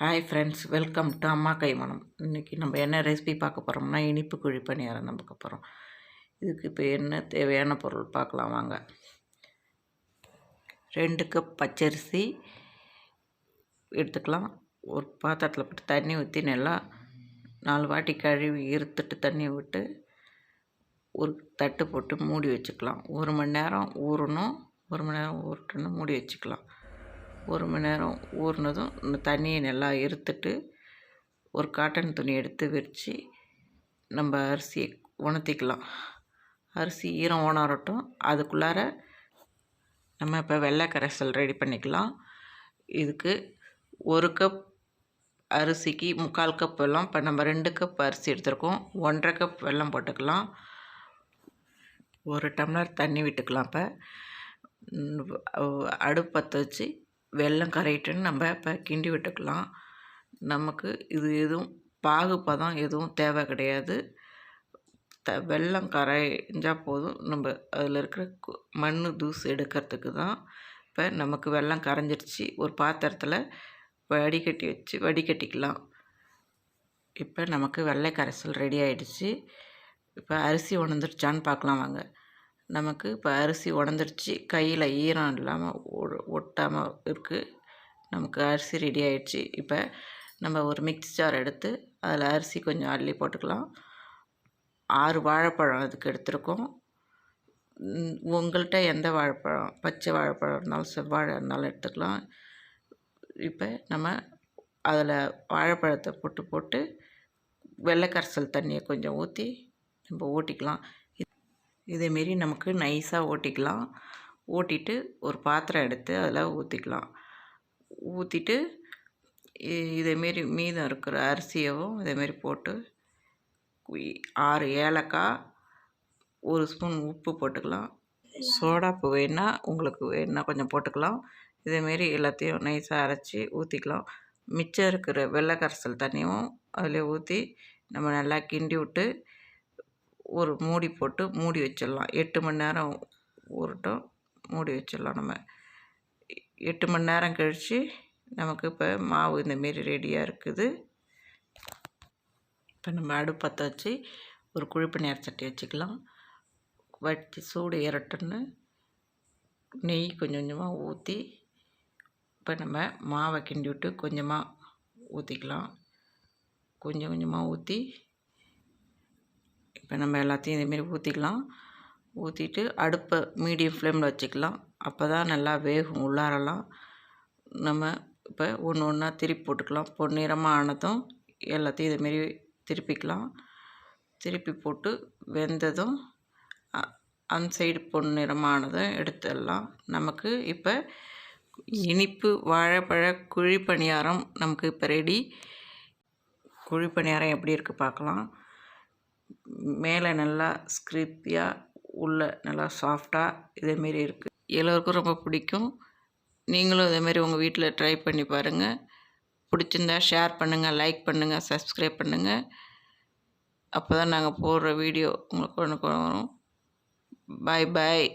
Hi friends welcome to அம்மா கைமணம் இன்றைக்கி நம்ம என்ன ரெசிபி பார்க்க போகிறோம்னா இனிப்பு குழி பணியாரம் நம்ம போகிறோம் இதுக்கு இப்போ என்ன தேவையான பொருள் பார்க்கலாம் வாங்க. ரெண்டு கப் பச்சரிசி எடுத்துக்கலாம். ஒரு பாத்திரத்தில் போட்டு தண்ணி ஊற்றி நல்லா நாலு வாட்டி கழுவி இருத்துட்டு தண்ணி விட்டு ஒரு தட்டு போட்டு மூடி வச்சுக்கலாம். ஒரு மணி நேரம் ஊறணும். ஒரு மணி நேரம் ஊறட்டுன்னு மூடி வச்சுக்கலாம். ஒரு மணி நேரம் ஊறினதும் இந்த தண்ணியை நல்லா இருத்துட்டு ஒரு காட்டன் துணி எடுத்து விரித்து நம்ம அரிசியை உணர்த்திக்கலாம். அரிசி ஈரம் உணரட்டும். அதுக்குள்ளார நம்ம இப்போ வெள்ளை கரைசல் ரெடி பண்ணிக்கலாம். இதுக்கு ஒரு கப் அரிசிக்கு முக்கால் கப் வெல்லம். இப்போ நம்ம ரெண்டு கப் அரிசி எடுத்துருக்கோம். ஒன்றரை கப் வெல்லம் போட்டுக்கலாம். ஒரு டம்ளர் தண்ணி விட்டுக்கலாம் இப்போ. அடுப்பு பற்ற வச்சு வெல்லம் கரையிட்டுன்னு நம்ம இப்போ கிண்டி விட்டுக்கலாம். நமக்கு இது எதுவும் பாகு எதுவும் தேவை கிடையாது. த வெல்லம் கரைஞ்சால் போதும். நம்ம அதில் இருக்கிற மண் தூசு எடுக்கிறதுக்கு தான் இப்போ நமக்கு வெல்லம் கரைஞ்சிருச்சு. ஒரு பாத்திரத்தில் வடிகட்டி வச்சு வடிகட்டிக்கலாம். இப்போ நமக்கு வெள்ளை கரைசல் ரெடி ஆகிடுச்சு இப்போ அரிசி உணர்ந்துருச்சான்னு பார்க்கலாம் வாங்க. நமக்கு இப்போ அரிசி உடந்துடுச்சு கையில் ஈரம் இல்லாமல் ஒட்டாமல் இருக்குது நமக்கு அரிசி ரெடி ஆகிடுச்சு இப்போ நம்ம ஒரு மிக்ஸ் ஜார் எடுத்து அதில் அரிசி கொஞ்சம் அள்ளி போட்டுக்கலாம். ஆறு வாழைப்பழம் அதுக்கு எடுத்துருக்கோம். உங்கள்கிட்ட எந்த வாழைப்பழம் பச்சை வாழைப்பழம் இருந்தாலும் செவ்வாழை இருந்தாலும் எடுத்துக்கலாம். இப்போ நம்ம அதில் வாழைப்பழத்தை போட்டு போட்டு வெள்ளைக்கரசல் தண்ணியை கொஞ்சம் ஊற்றி நம்ம ஊட்டிக்கலாம். இதேமாரி நமக்கு நைஸாக ஓட்டிக்கலாம். ஓட்டிட்டு ஒரு பாத்திரம் எடுத்து அதில் ஊற்றிக்கலாம் ஊற்றிட்டு இதேமாரி மீதம் இருக்கிற அரிசியவும் இதேமாரி போட்டு ஆறு ஏலக்காய் ஒரு ஸ்பூன் உப்பு போட்டுக்கலாம். சோடாப்பு வேணால் உங்களுக்கு வேணால் கொஞ்சம் போட்டுக்கலாம். இதேமாரி எல்லாத்தையும் நைஸாக அரைச்சி ஊற்றிக்கலாம் மிச்சம் இருக்கிற வெள்ளை கரைசல் தண்ணியும் அதில் ஊற்றி நம்ம நல்லா கிண்டி விட்டு ஒரு மூடி போட்டு மூடி வச்சிடலாம். எட்டு மணி நேரம் ஊறட்டும் மூடி வச்சிடலாம் நம்ம. எட்டு மணி நேரம் கழித்து நமக்கு இப்போ மாவு இந்தமாரி ரெடியாக இருக்குது. இப்போ நம்ம அடுப்பற்ற வச்சு ஒரு குழிப்பு நேர சட்டி வச்சுக்கலாம். வச்சு சூடு இரட்டுன்னு நெய் கொஞ்சம் கொஞ்சமாக ஊற்றி இப்போ நம்ம மாவை கிண்டி விட்டு கொஞ்சமாக ஊற்றிக்கலாம் கொஞ்சம் கொஞ்சமாக ஊற்றி இப்போ நம்ம எல்லாத்தையும் இதேமாரி ஊற்றிக்கலாம் ஊற்றிட்டு அடுப்பை மீடியம் ஃப்ளேமில் வச்சுக்கலாம். அப்போ தான் நல்லா வேகும் உள்ளாரெல்லாம். நம்ம இப்போ ஒன்று ஒன்றா திருப்பி போட்டுக்கலாம். பொன்னிறமாக ஆனதும் எல்லாத்தையும் இதேமாரி திருப்பிக்கலாம். திருப்பி போட்டு வெந்ததும் அந்த சைடு பொன்னிறமானதும் எடுத்துடலாம். நமக்கு இப்போ இனிப்பு வாழைப்பழ குழி பணியாரம் நமக்கு இப்போ ரெடி. குழி பணியாரம் எப்படி இருக்குது பார்க்கலாம். மேலே நல்லா ஸ்கிரிப்பியாக உள்ளே நல்லா சாஃப்டாக இதேமாரி இருக்குது எல்லோருக்கும் ரொம்ப பிடிக்கும். நீங்களும் இதேமாரி உங்கள் வீட்டில் ட்ரை பண்ணி பாருங்கள் பிடிச்சிருந்தா ஷேர் பண்ணுங்கள் லைக் பண்ணுங்கள் சப்ஸ்கிரைப் பண்ணுங்கள் அப்போ தான் நாங்கள் போடுற வீடியோ உங்களுக்கு ஒன்று வரும். பாய் பாய்